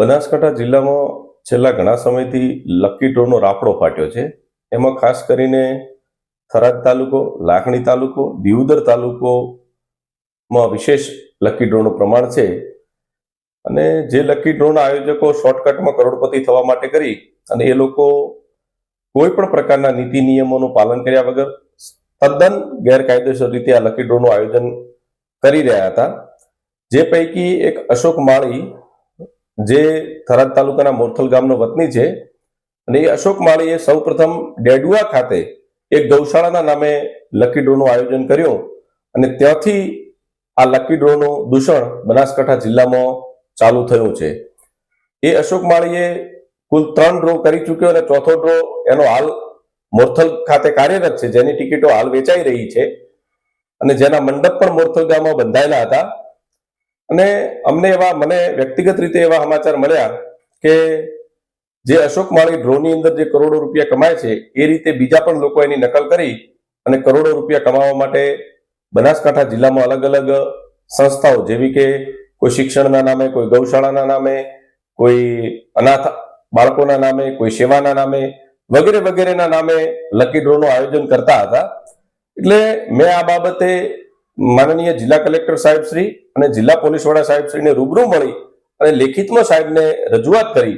બનાસકાંઠા જિલ્લામાં છેલ્લા ઘણા સમયથી લકી ડ્રોનો રાફડો ફાટ્યો છે. એમાં ખાસ કરીને થરાદ તાલુકો, લાખણી તાલુકો દિવદર તાલુકોમાં વિશેષ લકી ડ્રોનું પ્રમાણ છે. અને જે લકી ડ્રોના આયોજકો શોર્ટકટમાં કરોડપતિ થવા માટે કરી અને એ લોકો કોઈ પણ પ્રકારના નીતિ નિયમોનું પાલન કર્યા વગર તદ્દન ગેરકાયદેસર રીતે આ લકી ડ્રોનું આયોજન કરી રહ્યા હતા. જે પૈકી એક અશોક માળી જે થરાદ તાલુકાના મોરથલ ગામનો વતની છે. અને એ અશોક માળીએ સૌપ્રથમ ડેડુઆ ખાતે એક ગૌશાળાના નામે લકી ડ્રોનું આયોજન કર્યું. અને ત્યાંથી આ લકી ડ્રોનું દૂષણ બનાસકાંઠા જિલ્લામાં ચાલુ થયું છે. એ અશોક માળીએ કુલ ત્રણ ડ્રો કરી ચૂક્યો અને ચોથો ડ્રો એનો હાલ મોરથલ ખાતે કાર્યરત છે. જેની ટિકિટો હાલ વેચાઈ રહી છે. અને જેના મંડપ પણ મોરથલ ગામમાં બંધાયેલા હતા. અને અમને એવા, મને વ્યક્તિગત રીતે એવા સમાચાર મળ્યા કે જે અશોક માળી ડ્રોની અંદર જે કરોડો રૂપિયા કમાય છે, એ રીતે બીજા પણ લોકો એની નકલ કરી અને કરોડો રૂપિયા કમાવા માટે બનાસકાંઠા જિલ્લામાં અલગ અલગ સંસ્થાઓ, જેવી કે કોઈ શિક્ષણના નામે, કોઈ ગૌશાળાના નામે, કોઈ અનાથ બાળકોના નામે, કોઈ સેવાના નામે વગેરે વગેરેના નામે લકી ડ્રોનું આયોજન કરતા હતા. એટલે મેં આ બાબતે માનનીય જિલ્લા કલેક્ટર સાહેબ શ્રી અને જિલ્લા પોલીસ વડા સાહેબ શ્રીને રૂબરૂ મળી અને લેખિતમાં સાહેબને રજૂઆત કરી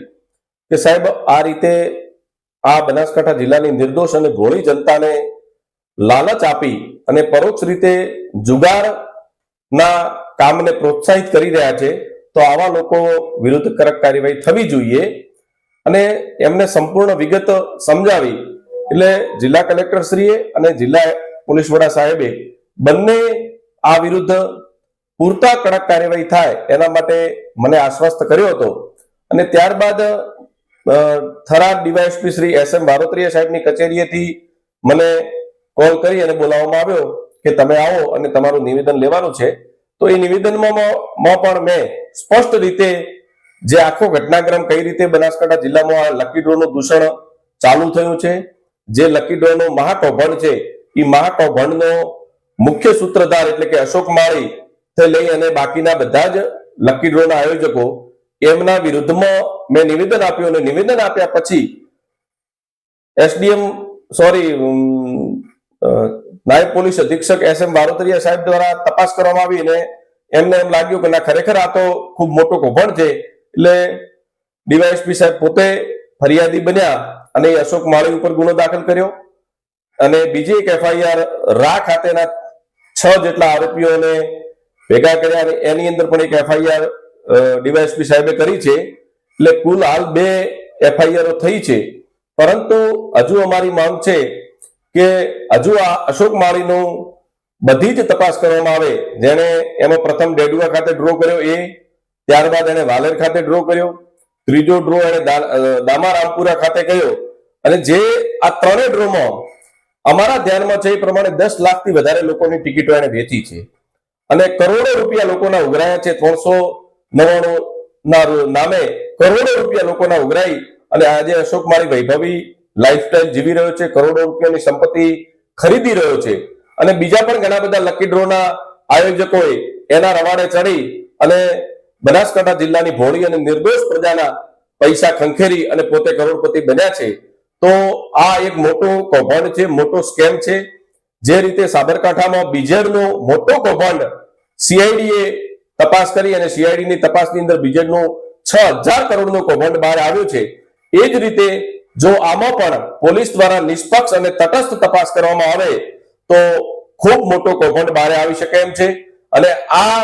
કે સાહેબ, આ રીતે આ બનાસકાંઠા જિલ્લાની નિર્દોષ અને ભોળી જનતાને લાલચ આપી અને પરોક્ષ રીતે જુગારના કામને પ્રોત્સાહિત કરી રહ્યા છે, તો આવા લોકો વિરુદ્ધ કડક કાર્યવાહી થવી જોઈએ. અને એમને સંપૂર્ણ વિગત સમજાવી એટલે જિલ્લા કલેક્ટર શ્રીએ અને જિલ્લા પોલીસ વડા સાહેબે બંને આ વિરુદ્ધ પૂરતા કડક કાર્યવાહી થાય એના માટે મને આશ્વસ્ત કર્યો હતો. અને ત્યારબાદ Tharad DYSP Shri S M Barotriya સાહેબની કચેરીએથી મને કોલ કરી અને બોલાવવામાં આવ્યો કે તમે આવો અને તમારું નિવેદન લેવાનું છે. તો એ નિવેદનમાં પણ મેં સ્પષ્ટ રીતે જે આખો ઘટનાક્રમ કઈ રીતે બનાસકાંઠા જિલ્લામાં આ લકી ડ્રોનું દૂષણ ચાલુ થયું છે, જે લકી ડ્રોનો મહાકૌભાંડ છે એ મહાકૌભાંડનો મુખ્ય સૂત્રધાર એટલે કે અશોક માળી થી લઈ અને બાકીના બધા જ લકી ડ્રોના આયોજકો એમના વિરુદ્ધમાં મેં નિવેદન આપ્યું અને નિવેદન આપ્યા પછી એસડીએમ સોરી નાયબ પોલીસ અધિક્ષક એસ એમ બારોતરિયા સાહેબ દ્વારા તપાસ કરવામાં આવી અને એમને એમ લાગ્યું કે ના, ખરેખર આ તો ખૂબ મોટો કૌભાંડ છે. એટલે ડીવાયએસપી સાહેબ પોતે ફરિયાદી બન્યા અને અશોક માળી ઉપર ગુનો દાખલ કર્યો અને બીજી એક એફઆઈઆર રા ખાતેના છ જેટલા આરોપીઓને ભેગા કર્યા અને એની અંદર પણ એક એફઆઈઆર ડીવાયએસપી સાહેબે કરી છે. એટલે કુલ હાલ બે એફઆઈઆરો થઈ છે. પરંતુ હજુ અમારી માંગ છે કે હજુ આ અશોક માળીનું બધી જ તપાસ કરવામાં આવે. જેણે એમાં પ્રથમ ડેડુઆ ખાતે ડ્રો કર્યો એ, ત્યારબાદ એને વાલેર ખાતે ડ્રો કર્યો. ત્રીજો ડ્રો એને દામા રામપુરા ખાતે કર્યો. અને જે આ ત્રણેય ડ્રોમાં અમારા ધ્યાનમાં છે એ પ્રમાણે દસ લાખથી વધારે લોકોની ટિકિટો એને વેચી છે. અને કરોડો રૂપિયા લોકોના ઉઘરાયા છે, ત્રણસો નવ્વાણું નામે કરોડો રૂપિયા લોકોના ઉઘરાઈ અને આજે અશોક મારી વૈભવી લાઈફસ્ટાઈલ જીવી રહ્યો છે, કરોડો રૂપિયાની સંપત્તિ ખરીદી રહ્યો છે. અને બીજા પણ ઘણા બધા લકી ડ્રોના આયોજકોએ એના રવાડે ચડી અને બનાસકાંઠા જિલ્લાની ભોળી અને નિર્દોષ પ્રજાના પૈસા ખંખેરી અને પોતે કરોડપતિ બન્યા છે. તો આ એક મોટો કૌભાંડ છે, મોટો સ્કેમ છે. જે રીતે સાબરકાંઠામાં બીજેડનો મોટો કૌભાંડ સીઆઈડીએ તપાસ કરી અને સીઆઈડીની તપાસની અંદર બીજેડનું છ હજાર કરોડનું કૌભાંડ બહાર આવ્યો છે. એ જ રીતે જો આમાં પણ પોલીસ દ્વારા નિષ્પક્ષ અને તટસ્થ તપાસ કરવામાં આવે, તો ખૂબ મોટો કૌભાંડ બહાર આવી શકે એમ છે. અને આ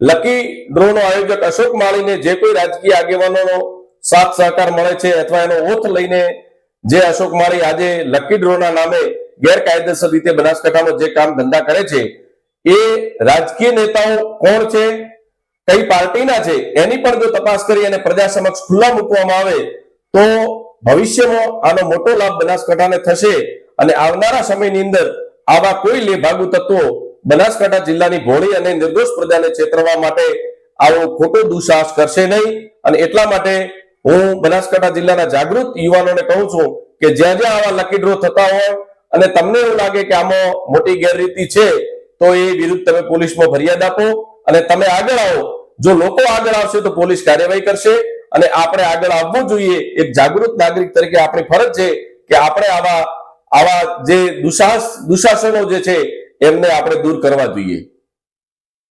લકી ડ્રોનો આયોજક અશોક માળીને જે કોઈ રાજકીય આગેવાનોનો સાથ સહકાર મળે છે અથવા એનો ઓથ લઈને જે અશોક માળી આજે લકી ડ્રોના નામે ગેરકાયદેસર રીતે બનાસકાંઠામાં જે કામ ધંધા કરે છે, એ રાજકીય નેતાઓ કોણ છે, કઈ પાર્ટીના છે, એની પણ જો તપાસ કરી અને પ્રજા સમક્ષ ખુલ્લા મૂકવામાં આવે, તો ભવિષ્યમાં આનો મોટો લાભ બનાસકાંઠાને થશે અને આવનારા સમયની અંદર આવા કોઈ લેભાગુ તત્વો બનાસકાંઠા જિલ્લાની ભોળી અને નિર્દોષ પ્રજાને છેતરવા માટે આવો ખોટો દુસાહસ કરશે નહીં. અને એટલા માટે હું બનાસકાંઠા જિલ્લાના જાગૃત યુવાનોને કહું છું કે જ્યાં જ્યાં આવા લકી ડ્રો થતા હોય અને તમને એવું લાગે કે આમાં મોટી ગેરરીતિ છે, તો એ વિરુદ્ધ તમે પોલીસમાં ફરિયાદ આપો અને તમે આગળ આવો. જો લોકો આગળ આવશે તો પોલીસ કાર્યવાહી કરશે અને આપણે આગળ આવવું જોઈએ. એક જાગૃત નાગરિક તરીકે આપણી ફરજ છે કે આપણે આવા આવા જે દુશાસ, દુશાસનો જે છે, એમને આપણે દૂર કરવા જોઈએ.